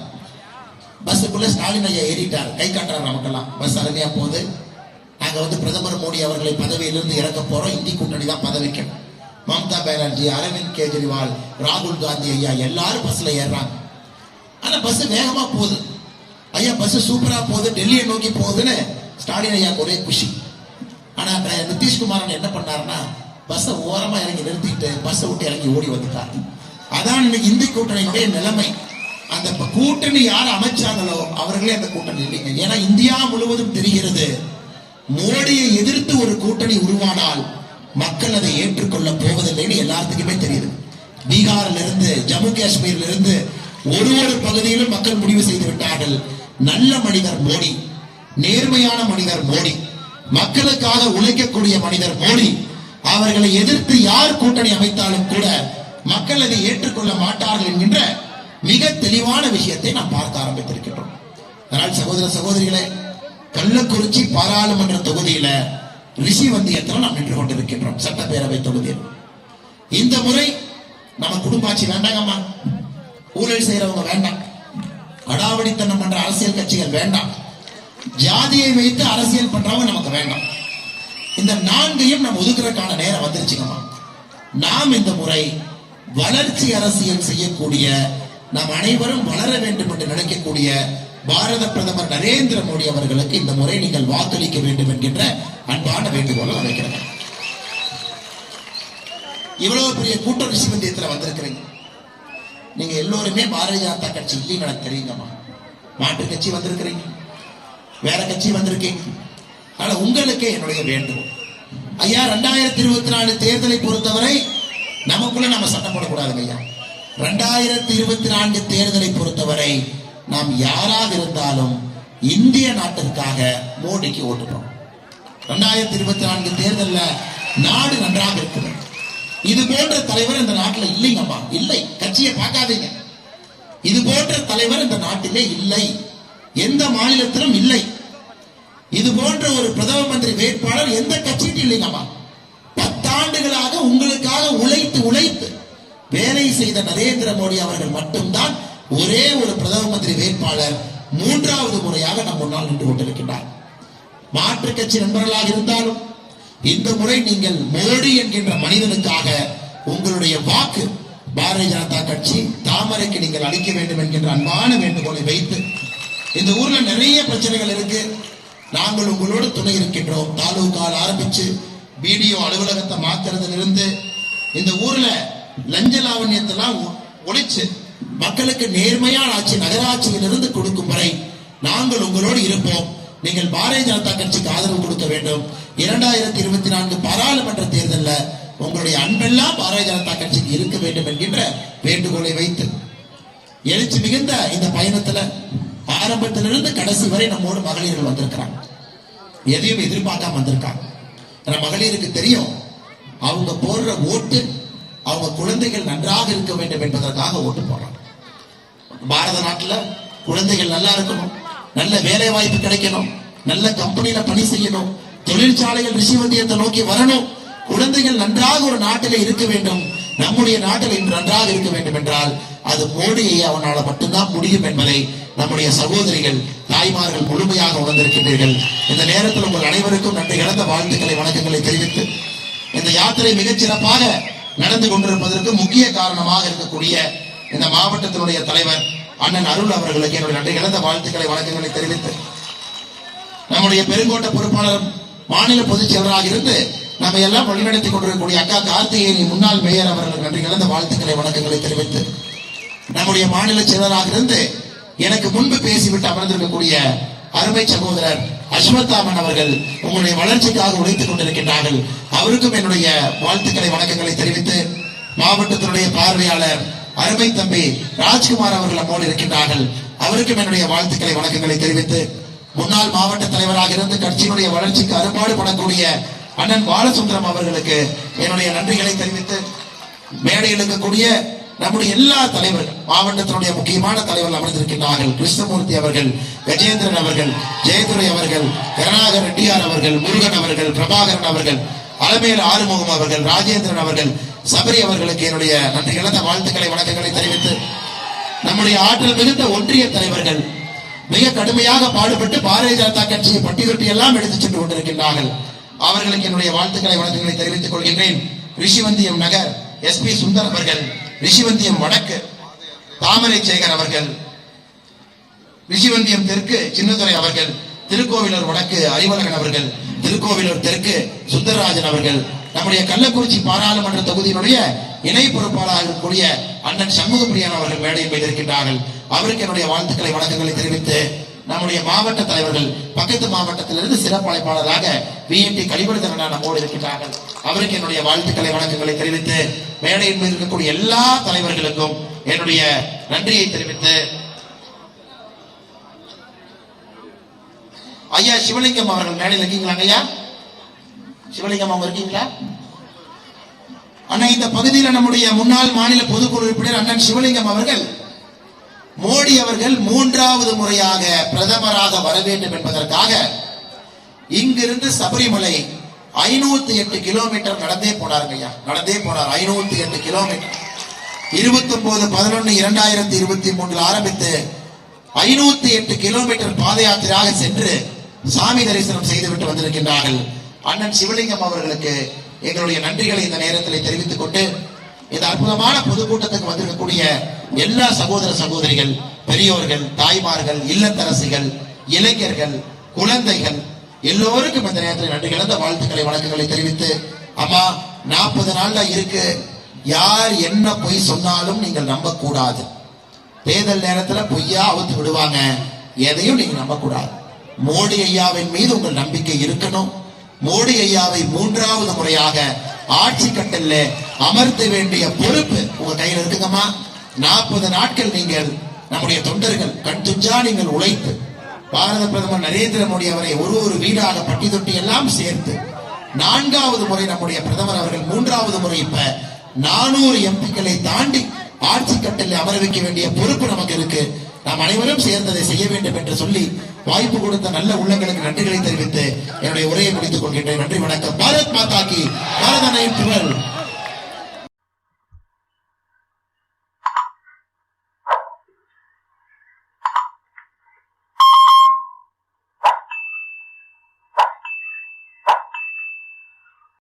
பஸ்ஸுக்குள்ள ஸ்டாலின் ஐயா ஏறிட்டார். கை காட்டுறாரு நமக்கெல்லாம். பஸ் அருமையா போகுது. நாங்க வந்து பிரதமர் மோடி அவர்களை பதவியிலிருந்து இறக்க போறோம். இந்தி கூட்டணி தான் பதவிக்கு மம்தா பானர்ஜி அரவிந்த் கெஜ்ரிவால் ராகுல் காந்தி ஐயா எல்லாரும் பஸ்ல ஏறுறாங்க. ஆனா பஸ் வேகமா போகுது. ஐயா பஸ் சூப்பரா போகுது. டெல்லியை நோக்கி போகுதுன்னு ஸ்டாலின் ஐயா ஒரே குஷி. ஆனா நிதிஷ்குமார் நிதிஷ்குமாரன் என்ன பண்ணாருன்னா பஸ்ஸை ஓரமா இறங்கி நிறுத்திட்டு பஸ்ஸை விட்டு இறங்கி ஓடி வந்துட்டார். அதான் இந்தி கூட்டணியினுடைய நிலைமை. அந்த கூட்டணி யார் அமைச்சாங்களோ அவர்களே அந்த கூட்டணி இல்லைங்க. ஏன்னா இந்தியா முழுவதும் தெரிகிறது மோடியை எதிர்த்து ஒரு கூட்டணி உருவானால் மக்கள் அதை ஏற்றுக்கொள்ள போவதில்லைன்னு எல்லாத்துக்குமே தெரியுது. பீகாரில் இருந்து ஜம்மு காஷ்மீர்ல இருந்து ஒரு ஒரு பகுதியிலும் மக்கள் முடிவு செய்து விட்டார்கள். நல்ல மனிதர் மோடி நேர்மையான மனிதர் மோடி. மக்களுக்காக உழைக்கக்கூடிய மனிதர் மோடி அவர்களை எதிர்த்து யார் கூட்டணி அமைத்தாலும் கூட மக்கள் அதை ஏற்றுக்கொள்ள மாட்டார்கள் என்கின்ற மிக தெளிவான விஷயத்தை நாம் பார்க்க ஆரம்பித்திருக்கின்றோம். அதனால் சகோதர சகோதரிகளே கள்ளக்குறிச்சி பாராளுமன்ற தொகுதியில ரிஷி வந்தியத்தில் நாம் நின்று கொண்டிருக்கின்றோம் சட்டப்பேரவை தொகுதியில். இந்த முறை நம்ம குடும்பாட்சி வேண்டாங்கம்மா. ஊழல் செய்யறவங்க வேண்டாம். அடாவடித்தனம் பண்ற அரசியல் கட்சிகள் வேண்டாம். ஜாதியை வைத்து அரசியல் பண்றவங்க நமக்கு வேண்டாம். இந்த நான்கையும் நம்ம ஒதுக்குறதுக்கான நேரம் வந்துருச்சுங்கம்மா நாம் இந்த முறை வளர்ச்சி அரசியல் செய்யக்கூடிய நாம் அனைவரும் வளர வேண்டும் என்று நினைக்கக்கூடிய பாரத பிரதமர் நரேந்திர மோடி அவர்களுக்கு இந்த முறை நீங்கள் வாக்களிக்க வேண்டும் என்கின்ற அன்பான வேண்டுகோளை நான் வைக்கிறேன் இவ்வளவு பெரிய கூட்டம் ரிஷிவந்தியத்துல வந்திருக்கிறீங்க. நீங்க எல்லோருமே பாரதிய ஜனதா கட்சி இல்லைன்னு எனக்கு தெரியுங்கம்மா. மாற்று கட்சி வந்திருக்கிறீங்க. வேற கட்சி வந்திருக்கீங்க ஆனா உங்களுக்கு என்னுடைய வேண்டுகோள் ஐயா ரெண்டாயிரத்தி இருபத்தி நாலு தேர்தலை பொறுத்தவரை நமக்குள்ள நம்ம சட்டம் போடக்கூடாதுங்க ஐயா. ரெண்டாயிரத்தி இருபத்தி நான்கு தேர்தலை பொறுத்தவரை நாம் யாராக இருந்தாலும் இந்திய நாட்டிற்காக மோடிக்கு ஓட்டுறோம் ரெண்டாயிரத்தி இருபத்தி நான்கு தேர்தல்ல நாடு நன்றாக இருக்குது. இது போன்ற தலைவர் இந்த நாட்டில் இல்லைங்கம்மா. இல்லை. கட்சியை பார்க்காதீங்க. இது போன்ற தலைவர் இந்த நாட்டிலே இல்லை. எந்த மாநிலத்திலும் இல்லை. இது போன்ற ஒரு பிரதம மந்திரி வேட்பாளர் எந்த கட்சியும் இல்லைங்கம்மா. பத்தாண்டுகளாக உங்களுக்காக உழைத்து உழைத்து வேலை செய்த நரேந்திர மோடி அவர்கள் மட்டும்தான் ஒரே ஒரு பிரதம மந்திரி வேட்பாளர் மூன்றாவது முறையாக நம் முன்னால் நின்று கொண்டிருக்கின்றார். மாற்று கட்சி நண்பர்களாக இருந்தாலும் இந்த முறை நீங்கள் மோடி என்கின்ற மனிதனுக்காக உங்களுடைய வாக்கு பாரதிய ஜனதா கட்சி தாமரைக்கு நீங்கள் அளிக்க வேண்டும் என்கின்ற அன்பான வேண்டுகோளை வைத்து இந்த ஊர்ல நிறைய பிரச்சனைகள் இருக்கு. நாங்கள் உங்களோடு துணை இருக்கின்றோம். தாலுகால் ஆரம்பிச்சு பிடிஓ அலுவலகத்தை மாத்துறதுல இருந்து இந்த ஊர்ல லஞ்ச லாவண்யத்தெல்லாம் ஒ- ஒழிச்சு மக்களுக்கு நேர்மையான ஆட்சி நகராட்சியிலிருந்து கொடுக்கும் வரை நாங்கள் உங்களோடு இருப்போம். நீங்கள் பாரதிய ஜனதா கட்சிக்கு ஆதரவு கொடுக்க வேண்டும். இரண்டாயிரத்தி இருபத்தி நான்கு பாராளுமன்ற தேர்தலில் உங்களுடைய அன்பெல்லாம் பாரதிய ஜனதா கட்சிக்கு இருக்க வேண்டும் என்கின்ற வேண்டுகோளை வைத்து எழுச்சி மிகுந்த இந்த பயணத்துல ஆரம்பத்திலிருந்து கடைசி வரை நம்மோடு மகளிர்கள் வந்திருக்கிறாங்க. எதையும் எதிர்பார்க்காம வந்திருக்காங்க. நம்ம மகளிருக்கு தெரியும். அவங்க போடுற ஓட்டு அவங்க குழந்தைகள் நன்றாக இருக்க வேண்டும் என்பதற்காக ஓட்டு போடுறாங்க. பாரத நாட்டில் குழந்தைகள் நல்லா இருக்கணும். நல்ல வேலை வாய்ப்பு கிடைக்கணும். நல்ல கம்பெனியில பணி செய்யணும். தொழிற்சாலைகள் ரிஷிவந்தியத்தை நோக்கி வரணும். குழந்தைகள் நன்றாக ஒரு நாட்டிலே இருக்க வேண்டும். நம்முடைய நாட்டில் இன்று நன்றாக இருக்க வேண்டும் என்றால் அது மோடியை அவனால மட்டும்தான் முடியும் என்பதை நம்முடைய சகோதரிகள் தாய்மார்கள் முழுமையாக உணர்ந்திருக்கின்றீர்கள். இந்த நேரத்தில் உங்கள் அனைவருக்கும் நன்றி கலந்த வாழ்த்துக்களை வணக்கங்களை தெரிவித்து இந்த யாத்திரை மிகச் சிறப்பாக நடந்து கொண்டிருப்பதற்கு முக்கிய காரணமாக இருக்கக்கூடிய இந்த மாவட்டத்தினுடைய தலைவர் அண்ணன் அருள் அவர்களுக்கு என்னுடைய நன்றி கலந்த வாழ்த்துக்களை வணக்கங்களை தெரிவித்து நம்முடைய பெருங்கோட்ட பொறுப்பாளர் மாநில பொதுச் செயலராக இருந்து நம்ம எல்லாம் வழிநடத்தி கொண்டிருக்கக்கூடிய அக்கா கார்த்திகேயனி முன்னாள் மேயர் அவர்களுக்கு நன்றி கலந்த வாழ்த்துக்களை வணக்கங்களை தெரிவித்து நம்முடைய மாநில செயலராக இருந்து எனக்கு முன்பு பேசிவிட்டு அமர்ந்திருக்கக்கூடிய அருமை சகோதரர் அஸ்வத்தாமன் அவர்கள் உங்களுடைய வளர்ச்சிக்காக உழைத்துக் கொண்டிருக்கின்றார்கள். அவருக்கும் என்னுடைய வாழ்த்துக்களை வணக்கங்களை தெரிவித்து மாவட்டத்தினுடைய பார்வையாளர் அருமை தம்பி ராஜ்குமார் அவர்கள் நம்மோடு இருக்கின்றார்கள். அவருக்கும் என்னுடைய வாழ்த்துக்களை வணக்கங்களை தெரிவித்து முன்னாள் மாவட்ட தலைவராக இருந்து கட்சியினுடைய வளர்ச்சிக்கு அறுபாடு படக்கூடிய அண்ணன் பாலசுந்தரம் அவர்களுக்கு என்னுடைய நன்றிகளை தெரிவித்து மேடையில் இருக்கக்கூடிய நம்முடைய எல்லா தலைவர்கள் மாவட்டத்தினுடைய முக்கியமான தலைவர்கள் அமர்ந்திருக்கின்றார்கள். கிருஷ்ணமூர்த்தி அவர்கள் கஜேந்திரன் அவர்கள் ஜெயதுரை அவர்கள் கருணாகர் ரெட்டியார் அவர்கள் முருகன் அவர்கள் பிரபாகரன் அவர்கள் அலமேல் ஆறுமுகம் அவர்கள் ராஜேந்திரன் அவர்கள் சபரி அவர்களுக்கு என்னுடைய நன்றி இழந்த வாழ்த்துக்களை வணக்கங்களை தெரிவித்து நம்முடைய ஆற்றல் மிகுந்த ஒன்றிய தலைவர்கள் மிக கடுமையாக பாடுபட்டு பாரதிய ஜனதா கட்சியை பட்டி தொட்டி எல்லாம் எடுத்துச் சென்று கொண்டிருக்கின்றார்கள். அவர்களுக்கு என்னுடைய வாழ்த்துக்களை வணக்கங்களை தெரிவித்துக் கொள்கின்றேன். ரிஷிவந்தியம் நகர் எஸ் பி சுந்தர் அவர்கள் ரிஷிவந்தியம் வடக்கு தாமரை சேகர் அவர்கள். ரிஷிவந்தியம் தெற்கு சின்னதுரை அவர்கள். திருக்கோவிலூர் வடக்கு அறிவழகன் அவர்கள். திருக்கோவிலூர் தெற்கு சுந்தரராஜன் அவர்கள். நம்முடைய கள்ளக்குறிச்சி பாராளுமன்ற தொகுதியினுடைய இணை பொறுப்பாளராக இருக்கக்கூடிய அண்ணன் சண்முகப்பிரியான் அவர்கள் மேடையில் வைத்திருக்கின்றார்கள் அவருக்கு என்னுடைய வாழ்த்துக்களை வணக்கங்களை தெரிவித்து நம்முடைய மாவட்ட தலைவர்கள் பக்கத்து மாவட்டத்திலிருந்து சிறப்பு அழைப்பாளராக விஎன்டி கலிபடுத்தன நம்மோடு இருக்கின்றார்கள். அவருக்கு என்னுடைய வாழ்த்துக்களை வணக்கங்களை தெரிவித்து மேடையில் மீது இருக்கக்கூடிய எல்லா தலைவர்களுக்கும் என்னுடைய நன்றியை தெரிவித்து ஐயா சிவலிங்கம் அவர்கள் மேடையில் இருக்கீங்களாங்க ஐயா? சிவலிங்கம் அவங்க இருக்கீங்களா? அண்ணா இந்த பகுதியில் நம்முடைய முன்னாள் மாநில பொதுக்குழு உறுப்பினர் அண்ணன் சிவலிங்கம் அவர்கள் மோடி அவர்கள் மூன்றாவது முறையாக பிரதமராக வர வேண்டும் என்பதற்காக இங்கிருந்து சபரிமலை ஐநூத்தி எட்டு கிலோமீட்டர் நடந்தே போனாருங்க ஐயா. நடந்தே போனார். ஐநூத்தி எட்டு கிலோமீட்டர். இருபத்தி ஒன்பது பதினொன்னு இரண்டாயிரத்தி இருபத்தி மூன்றில் ஆரம்பித்து ஐநூத்தி எட்டு கிலோமீட்டர் பாத யாத்திரையாக சென்று சாமி தரிசனம் செய்துவிட்டு வந்திருக்கின்றார்கள். அண்ணன் சிவலிங்கம் அவர்களுக்கு எங்களுடைய நன்றிகளை இந்த நேரத்தில் தெரிவித்துக் கொண்டு இந்த அற்புதமான பொதுக்கூட்டத்துக்கு வந்திருக்கக்கூடிய எல்லா சகோதர சகோதரிகள் பெரியோர்கள் தாய்மார்கள் இல்லத்தரசிகள் இளைஞர்கள் குழந்தைகள் எல்லோருக்கும் இந்த நேரத்தில் நன்றி கலந்த வாழ்த்துக்களை வணக்கங்களை தெரிவித்து அம்மா நாற்பது நாள்ல இருக்கு. யார் என்ன பொய் சொன்னாலும் நீங்கள் நம்பக்கூடாது. தேர்தல் நேரத்துல பொய்யா அவுத்து விடுவாங்க. எதையும் நீங்க நம்பக்கூடாது. மோடி ஐயாவின் மீது உங்கள் நம்பிக்கை இருக்கணும். மோடி ஐயாவை மூன்றாவது முறையாக ஆட்சி கட்டல்ல அமர்த்த வேண்டிய பொறுப்பு உங்க கையில் இருக்குங்கம்மா. நாற்பது நாட்கள் நீங்கள் நம்முடைய தொண்டர்கள் கண் துஞ்சா நீங்கள் உழைத்து பாரத பிரதமர் நரேந்திர மோடி அவரை ஒரு ஒரு வீடாக பட்டி தொட்டி எல்லாம் சேர்த்து நான்காவது முறை நம்முடைய பிரதமர் அவர்கள் மூன்றாவது முறை இப்ப நானூறு எம்பிக்களை தாண்டி ஆட்சி கட்டில் அமர வைக்க வேண்டிய பொறுப்பு நமக்கு இருக்கு. நாம் அனைவரும் சேர்ந்ததை செய்ய வேண்டும் என்று சொல்லி வாய்ப்பு கொடுத்த நல்ல உள்ளங்களுக்கு நன்றிகளை தெரிவித்து என்னுடைய உரையை முடித்துக் கொள்கின்றேன். நன்றி வணக்கம். பாரத் மாதா கி. பாரத நைட்